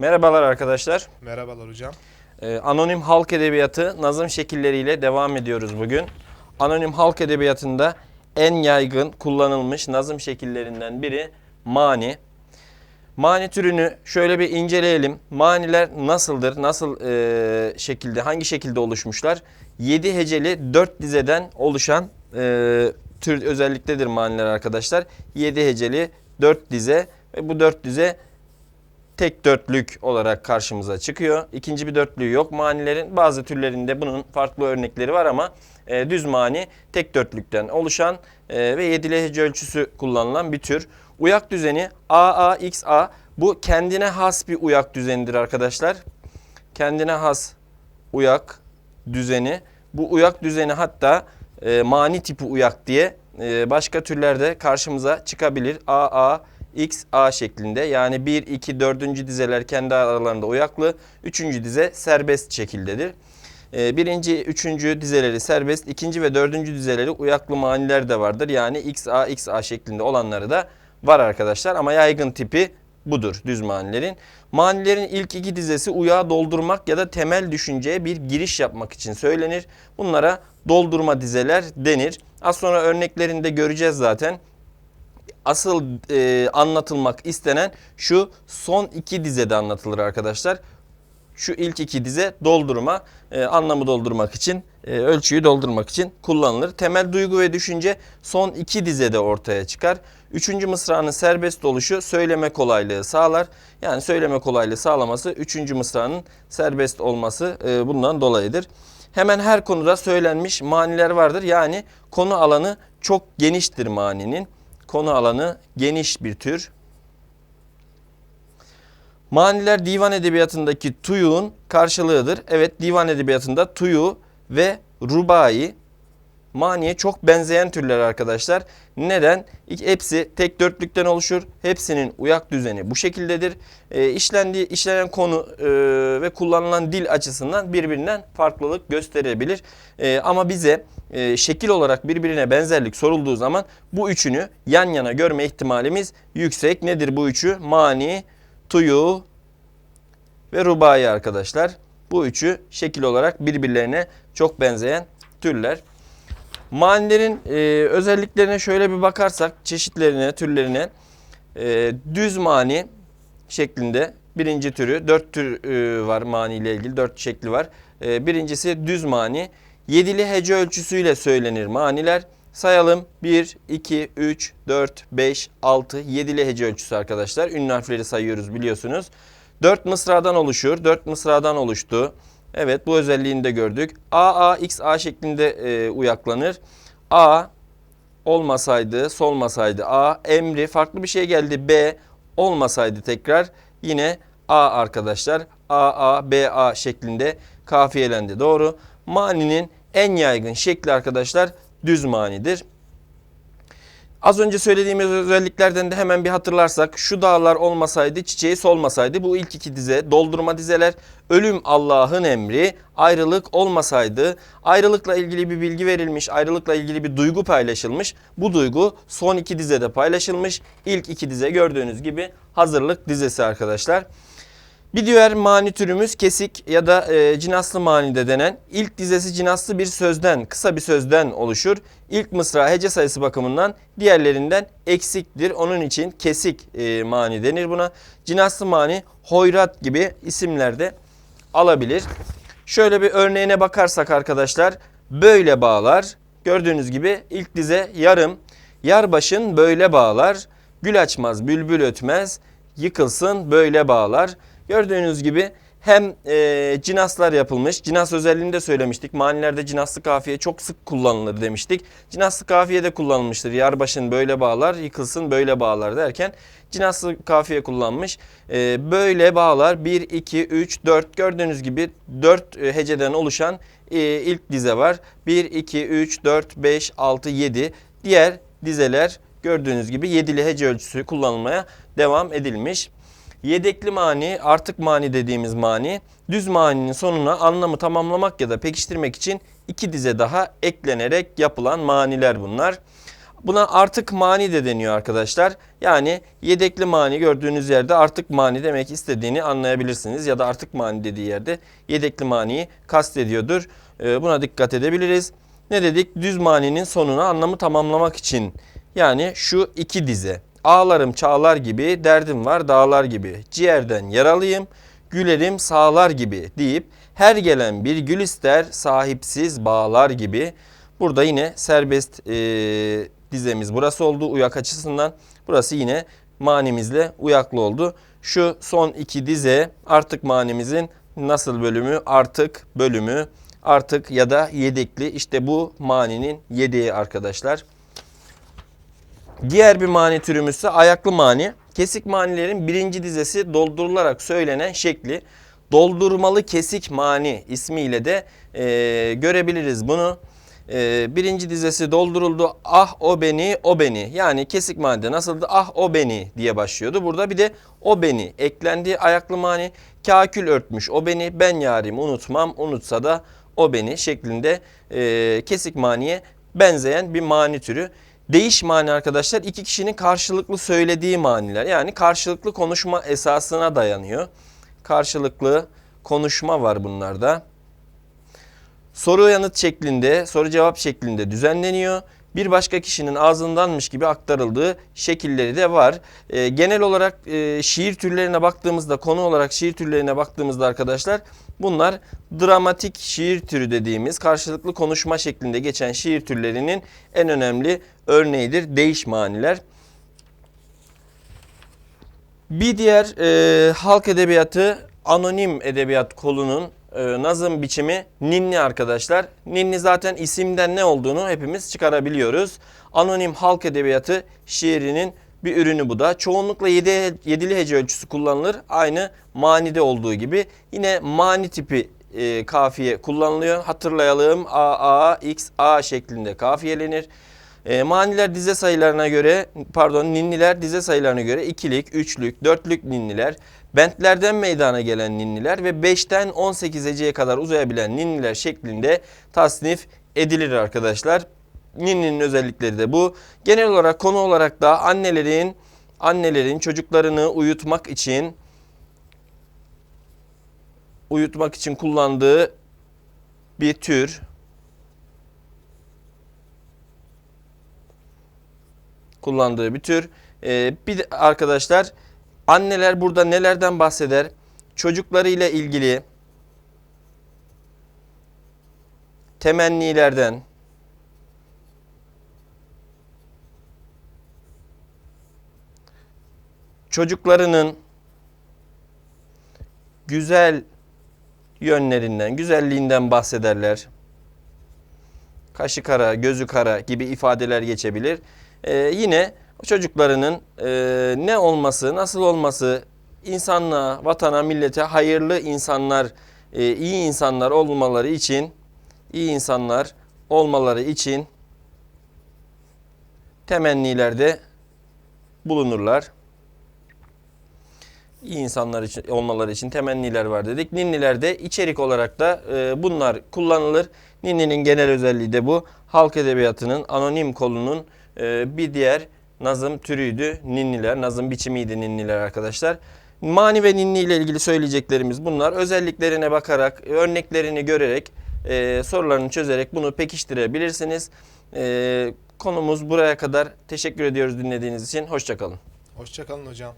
Merhabalar arkadaşlar. Merhabalar hocam. Ee, Anonim halk edebiyatı nazım şekilleriyle devam ediyoruz bugün. Anonim halk edebiyatında en yaygın kullanılmış nazım şekillerinden biri mani. Mani türünü şöyle bir inceleyelim. Maniler nasıldır? Nasıl e, şekilde, hangi şekilde oluşmuşlar? 7 heceli 4 dizeden oluşan e, tür özelliktedir maniler arkadaşlar. 7 heceli 4 dize ve bu 4 dize tek dörtlük olarak karşımıza çıkıyor. İkinci bir dörtlüğü yok manilerin. Bazı türlerinde bunun farklı örnekleri var ama e, düz mani tek dörtlükten oluşan e, ve yedili hece ölçüsü kullanılan bir tür. Uyak düzeni AAXA bu kendine has bir uyak düzenidir arkadaşlar. Kendine has uyak düzeni. Bu uyak düzeni hatta e, mani tipi uyak diye e, başka türlerde karşımıza çıkabilir. AA, X, A şeklinde. Yani 1, 2, 4. dizeler kendi aralarında uyaklı. 3. dize serbest şekildedir. E, birinci, üçüncü dizeleri serbest, ikinci ve dördüncü dizeleri uyaklı maniler de vardır. Yani XA, XA şeklinde olanları da var arkadaşlar. Ama yaygın tipi budur düz manilerin. Manilerin ilk iki dizesi uyağı doldurmak ya da temel düşünceye bir giriş yapmak için söylenir. Bunlara doldurma dizeler denir. Az sonra örneklerinde göreceğiz zaten. Asıl e, anlatılmak istenen şu son iki dizede anlatılır arkadaşlar. Şu ilk iki dize doldurma, e, anlamı doldurmak için, e, ölçüyü doldurmak için kullanılır. Temel duygu ve düşünce son iki dizede ortaya çıkar. Üçüncü mısranın serbest oluşu söyleme kolaylığı sağlar. Yani söyleme kolaylığı sağlaması üçüncü mısranın serbest olması e, bundan dolayıdır. Hemen her konuda söylenmiş maniler vardır. Yani konu alanı çok geniştir maninin. Konu alanı geniş bir tür. Maniler divan edebiyatındaki tuyuğun karşılığıdır. Evet divan edebiyatında tuyu ve rubai maniye çok benzeyen türler arkadaşlar. Neden? Hepsi tek dörtlükten oluşur. Hepsinin uyak düzeni bu şekildedir. E, işlendiği, işlenen konu e, ve kullanılan dil açısından birbirinden farklılık gösterebilir. E, ama bize e, şekil olarak birbirine benzerlik sorulduğu zaman bu üçünü yan yana görme ihtimalimiz yüksek. Nedir bu üçü? Mani, tuyu ve rubai arkadaşlar. Bu üçü şekil olarak birbirlerine çok benzeyen türler. Manilerin e, özelliklerine şöyle bir bakarsak çeşitlerine, türlerine e, düz mani şeklinde birinci türü dört tür e, var mani ile ilgili dört şekli var. E, birincisi düz mani. Yedili hece ölçüsüyle söylenir maniler. Sayalım 1, 2, 3, 4, 5, 6, yedili hece ölçüsü arkadaşlar. Ünlü harfleri sayıyoruz biliyorsunuz. 4 mısradan oluşur. 4 mısradan oluştu. Evet bu özelliğini de gördük. A, A, X, A şeklinde e, uyaklanır. A olmasaydı, solmasaydı A, emri farklı bir şey geldi B olmasaydı tekrar yine A arkadaşlar. A, A, B, A şeklinde kafiyelendi. Doğru. Maninin en yaygın şekli arkadaşlar düz manidir. Az önce söylediğimiz özelliklerden de hemen bir hatırlarsak şu dağlar olmasaydı çiçeği solmasaydı bu ilk iki dize doldurma dizeler ölüm Allah'ın emri ayrılık olmasaydı ayrılıkla ilgili bir bilgi verilmiş ayrılıkla ilgili bir duygu paylaşılmış bu duygu son iki dizede paylaşılmış ilk iki dize gördüğünüz gibi hazırlık dizesi arkadaşlar. Bir diğer mani türümüz kesik ya da e, cinaslı mani de denen ilk dizesi cinaslı bir sözden, kısa bir sözden oluşur. İlk mısra hece sayısı bakımından diğerlerinden eksiktir. Onun için kesik e, mani denir buna. Cinaslı mani hoyrat gibi isimlerde alabilir. Şöyle bir örneğine bakarsak arkadaşlar böyle bağlar. Gördüğünüz gibi ilk dize yarım. Yar başın böyle bağlar. Gül açmaz, bülbül ötmez. Yıkılsın böyle bağlar. Gördüğünüz gibi hem e, cinaslar yapılmış. Cinas özelliğini de söylemiştik. Manilerde cinaslı kafiye çok sık kullanılır demiştik. Cinaslı kafiye de kullanılmıştır. Yarbaşın böyle bağlar, yıkılsın böyle bağlar derken cinaslı kafiye kullanmış. E, böyle bağlar 1, 2, 3, 4 gördüğünüz gibi 4 e, heceden oluşan e, ilk dize var. 1, 2, 3, 4, 5, 6, 7 diğer dizeler gördüğünüz gibi yedili hece ölçüsü kullanılmaya devam edilmiş. Yedekli mani, artık mani dediğimiz mani, düz maninin sonuna anlamı tamamlamak ya da pekiştirmek için iki dize daha eklenerek yapılan maniler bunlar. Buna artık mani de deniyor arkadaşlar. Yani yedekli mani gördüğünüz yerde artık mani demek istediğini anlayabilirsiniz. Ya da artık mani dediği yerde yedekli maniyi kastediyordur. Ee, buna dikkat edebiliriz. Ne dedik? Düz maninin sonuna anlamı tamamlamak için. Yani şu iki dize. Ağlarım çağlar gibi, derdim var dağlar gibi. Ciğerden yaralıyım, gülerim sağlar gibi deyip her gelen bir gül ister sahipsiz bağlar gibi. Burada yine serbest e, dizemiz burası oldu uyak açısından. Burası yine manimizle uyaklı oldu. Şu son iki dize artık manimizin nasıl bölümü? Artık bölümü. Artık ya da yedekli. İşte bu maninin yedeği arkadaşlar. Diğer bir mani türümüz ise ayaklı mani. Kesik manilerin birinci dizesi doldurularak söylenen şekli. Doldurmalı kesik mani ismiyle de e, görebiliriz bunu. E, birinci dizesi dolduruldu. Ah o beni, o beni. Yani kesik manide nasıldı? Ah o beni diye başlıyordu. Burada bir de o beni eklendi. Ayaklı mani kakül örtmüş. O beni ben yarim unutmam. Unutsa da o beni şeklinde e, kesik maniye benzeyen bir mani türü. Değiş mani arkadaşlar iki kişinin karşılıklı söylediği maniler. Yani karşılıklı konuşma esasına dayanıyor. Karşılıklı konuşma var bunlarda. Soru yanıt şeklinde, soru cevap şeklinde düzenleniyor. Bir başka kişinin ağzındanmış gibi aktarıldığı şekilleri de var. Ee, genel olarak e, şiir türlerine baktığımızda, konu olarak şiir türlerine baktığımızda arkadaşlar bunlar dramatik şiir türü dediğimiz karşılıklı konuşma şeklinde geçen şiir türlerinin en önemli örneğidir. Değiş maniler. Bir diğer e, halk edebiyatı anonim edebiyat kolunun e, nazım biçimi ninni arkadaşlar. Ninni zaten isimden ne olduğunu hepimiz çıkarabiliyoruz. Anonim halk edebiyatı şiirinin bir ürünü bu da. Çoğunlukla yedi, yedili hece ölçüsü kullanılır. Aynı manide olduğu gibi. Yine mani tipi e, kafiye kullanılıyor. Hatırlayalım A, A, X, A şeklinde kafiyelenir. E, maniler dize sayılarına göre, pardon ninniler dize sayılarına göre ikilik, üçlük, dörtlük ninniler, bentlerden meydana gelen ninniler ve 5'ten 18 heceye kadar uzayabilen ninniler şeklinde tasnif edilir arkadaşlar. Ninninin özellikleri de bu. Genel olarak konu olarak da annelerin annelerin çocuklarını uyutmak için uyutmak için kullandığı bir tür. kullandığı bir tür. Ee, bir arkadaşlar anneler burada nelerden bahseder? Çocuklarıyla ilgili temennilerden, çocuklarının güzel yönlerinden, güzelliğinden bahsederler. Kaşı kara, gözü kara gibi ifadeler geçebilir. Ee, yine çocuklarının e, ne olması, nasıl olması, insanlığa, vatana, millete hayırlı insanlar, e, iyi insanlar olmaları için, iyi insanlar olmaları için temennilerde bulunurlar. İyi insanlar için olmaları için temenniler var dedik. Ninnilerde içerik olarak da e, bunlar kullanılır. Ninninin genel özelliği de bu. Halk edebiyatının anonim kolunun e, bir diğer nazım türüydü. Ninniler, nazım biçimiydi ninniler arkadaşlar. Mani ve ninni ile ilgili söyleyeceklerimiz bunlar. Özelliklerine bakarak, örneklerini görerek, e, sorularını çözerek bunu pekiştirebilirsiniz. E, konumuz buraya kadar. Teşekkür ediyoruz dinlediğiniz için. Hoşçakalın. Hoşçakalın hocam.